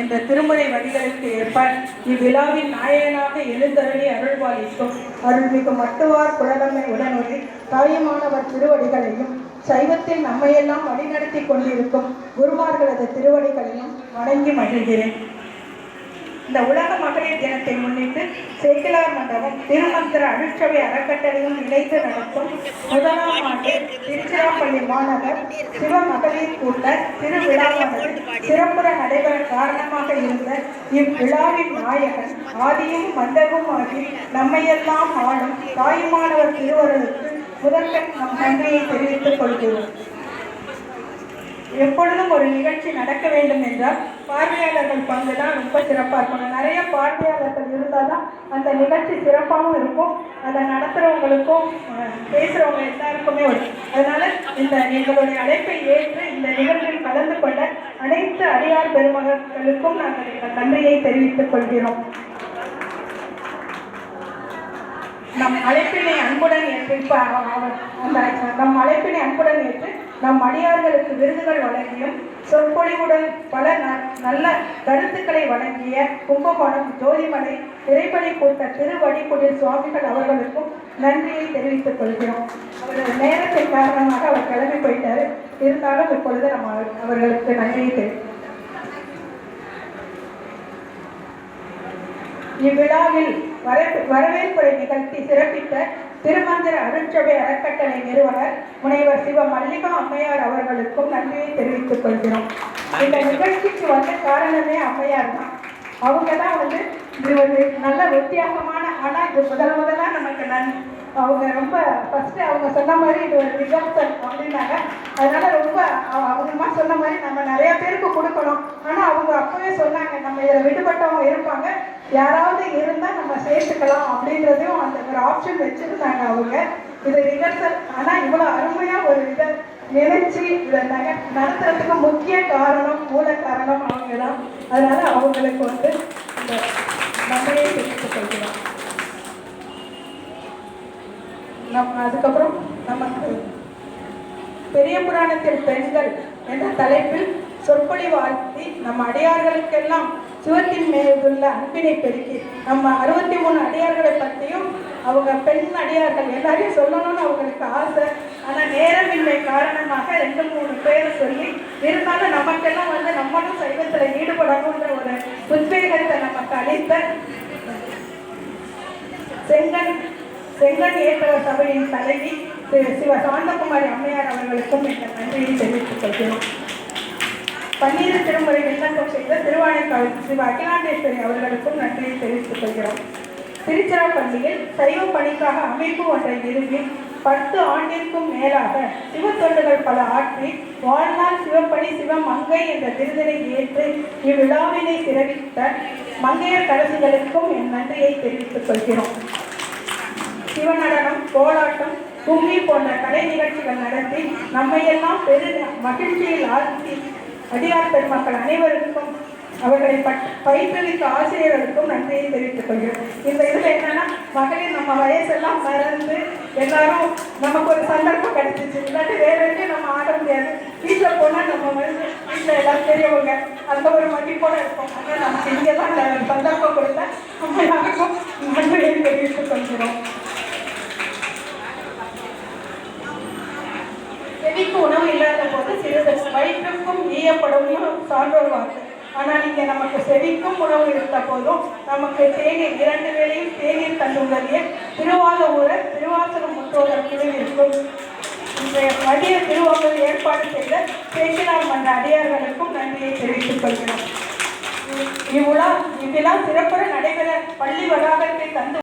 என்ற திருமுறை வரிகளுக்கு ஏற்ப இவ்விழாவின் நாயகனாக எழுந்தருளி அருள்வாளிக்கும் அருள்மிகு மட்டுவார் குலதம்மை உடனொழி தாயுமானவர் திருவடிகளையும் சைவத்தில் நம்மையெல்லாம் வழிநடத்தி கொண்டிருக்கும் குருமார்களது திருவடிகளையும் வணங்கி மகிழ்கிறேன். இந்த உலக மகளிர் தினத்தை முன்னிட்டு சேக்கிலார் மண்டபம் திருமந்திர அனுஷ்டவை அறக்கட்டளையும் இணைந்து நடத்தும் முதலாம் ஆண்டு திருச்சிராப்பள்ளி மாநகர் சிவ மகளிர் கூட்ட திருவிழாவானது சிறப்புற நடைபெற காரணமாக இருந்த இவ்விழாவின் நாயகன் ஆதியும் மந்தகும் ஆகி நம்மையெல்லாம் ஆளும் தாய்மானவர் திருவருளுக்கு முதற்கண் நம் நன்றியை தெரிவித்துக் கொள்கிறோம். எப்பொழுது ஒரு நிகழ்ச்சி நடக்க வேண்டும் என்றால் பார்வையாளர்கள் பங்கு தான் ரொம்ப சிறப்பாக இருக்கணும் நிறைய பார்வையாளர்கள் இருந்தால் தான் அந்த நிகழ்ச்சி சிறப்பாகவும் இருக்கும். அதை நடத்துகிறவங்களுக்கும் பேசுகிறவங்க எல்லாருக்குமே வரும் அதனால் இந்த எங்களுடைய அழைப்பை ஏற்று இந்த நிகழ்ச்சியில் கலந்து கொண்ட அனைத்து அடியார் பெருமகளுக்கும் நாங்கள் எங்கள் நன்றியை தெரிவித்துக் கொள்கிறோம். நம் அழைப்பினை அன்புடன் ஏற்று இப்போ அந்த நம் அழைப்பினை அன்புடன் ஏற்று நம் அடியார்களுக்கு விருதுகள் வழங்கியும் சொற்பொழிவுடன் பல நல்ல கருத்துக்களை வழங்கிய கும்பகோணம் ஜோதிமலை திரைப்படை கூட்ட திருவடிக்குடில் சுவாமிகள் அவர்களுக்கும் நன்றியை தெரிவித்துக் கொள்கிறோம். அவரது நேரத்தின் காரணமாக அவர் கிளம்பி போயிட்டாரு. இருந்தாலும் இப்பொழுது நம்ம அவர்களுக்கு நன்றியை தெரிவித்துக் இவ்விழாவில் வர- வரவேற்புரை நிகழ்த்தி சிறப்பித்த திருமந்திர அருட்சபை அறக்கட்டளை நிறுவனர் முனைவர் சிவ மல்லிகா அம்மையார் அவர்களுக்கும் நன்றியை தெரிவித்துக் கொள்கிறோம். இந்த நிகழ்ச்சிக்கு வந்த காரணமே அம்மையார் தான். அவங்க தான் வந்து இது ஒரு நல்ல வித்தியாசமான ஆனால் இது முதல் முதலா நமக்கு நன் அவங்க ரொம்ப ஃபர்ஸ்ட் அவங்க சொன்ன மாதிரி இது ஒரு ரிகர்சல் அப்படின்னாங்க. அதனால ரொம்ப அவ- அவங்கமா சொன்ன மாதிரி நம்ம நிறைய பேருக்கு கொடுக்கணும். ஆனால் அவங்க அப்பவே சொன்னாங்க நம்ம இதில் விடுபட்டவங்க இருப்பாங்க. யாராவது இருந்தால் நம்ம சேர்த்துக்கலாம் அப்படின்றதையும் அந்த ஒரு ஆப்ஷன் வச்சுருந்தாங்க அவங்க. இது ரிகர்சல் ஆனால் இவ்வளோ அருமையாக ஒரு இதை நினைச்சு இதை நக நடத்துறதுக்கு முக்கிய காரணம் மூல காரணம் அவங்க தான் அதனால அவங்களுக்கு வந்து இந்த நன்றியை தெரிவித்துக் கொள்கிறோம். நம் அதுக்கப்புறம் நமக்கு பெரிய புராணத்தில் பெண்கள் என்ற தலைப்பில் சொற்பொழிவு வாழ்த்தி நம்ம அடியார்களுக்கெல்லாம் சிவத்தின் மேலுள்ள அன்பினை பெருக்கி நம்ம அறுபத்தி மூணு அடியார்களை பற்றியும் அவங்க பெண் அடியார்கள் எல்லாரையும் சொல்லணும்னு அவங்களுக்கு ஆசை. ஆனால் நேரமின்மை காரணமாக ரெண்டு மூணு பேர் சொல்லி இருந்தாலும் நமக்கெல்லாம் வந்து நம்மளும் சைவத்தில் ஈடுபடணுன்ற ஒரு உத்வேகத்தை நமக்கு அளித்த செங்கன் செங்கன் ஏற்றவ சபையின் தலைவி திரு சிவ சாந்தகுமாரி அம்மையார் அவர்களுக்கும் எங்கள் நன்றியை தெரிவித்துக் கொள்கிறோம். பன்னீர் திருமுறை விண்ணப்பம் செய்த திருவானைக்காவல் சிவ அகிலாண்டேஸ்வரி அவர்களுக்கும் நன்றியை தெரிவித்துக் கொள்கிறோம். திருச்சிராப்பள்ளியில் சைவ பணிக்காக அமைப்பு ஒன்றை நிறுவி பத்து ஆண்டிற்கும் மேலாக சிவ தொண்டுகள் பல ஆற்றி வாழ்நாள் சிவப்பணி சிவமங்கை என்ற விருதினை ஏற்று இவ்விழாவினை சிறப்பித்த மங்கையர் கடைசிகளுக்கும் என் நன்றியை தெரிவித்துக் கொள்கிறோம். சிவநடனம் கோலாட்டம் கும்மி போன்ற கலை நிகழ்ச்சிகள் நடத்தி நம்மையெல்லாம் பெரு மகிழ்ச்சியில் ஆழ்த்தி அடியார் பெருமக்கள் அனைவருக்கும் அவர்களை பட் ஆசிரியர்களுக்கும் நன்றியை தெரிவித்துக் கொள்கிறோம் இந்த இதில் என்னன்னா மகளிர் நம்ம வயசெல்லாம் மறந்து எல்லாரும் நமக்கு ஒரு சந்தர்ப்பம் கிடைச்சிச்சு. இல்லாட்டி வேற எங்கேயும் நம்ம ஆட முடியாது. வீட்டில் போனால் நம்ம வந்து வீட்டில் எல்லாம் பெரியவங்க அந்த ஒரு மதிப்போட இருப்போம். ஆனால் நமக்கு இங்கே தான் சந்தர்ப்பம் கொடுத்தா நம்ம யாருக்கும் நன்றியை தெரிவித்துக் கொள்கிறோம் செவிக்கு உணவு இல்லாத போது சிறிது வயிற்றுக்கும் சான்றோர் வாக்கு ஆனால் இங்கே நமக்கு செவிக்கும் உணவு இருந்த போதும். நமக்கு தேநீர் இரண்டு வேளையும் தேநீர் திருவாத திருவாதூரர் திருவாசகம் முற்றோதர் குழுவிற்கும் இன்றைய மதிய திருவாங்கல் ஏற்பாடு செய்த சேக்கினார் மன்ற அடியார்களுக்கும் நன்றியை தெரிவித்துக் கொள்கிறோம். இவ்விழா இவ்விழா சிறப்புற நடைபெற பள்ளி வளாகத்தை தந்து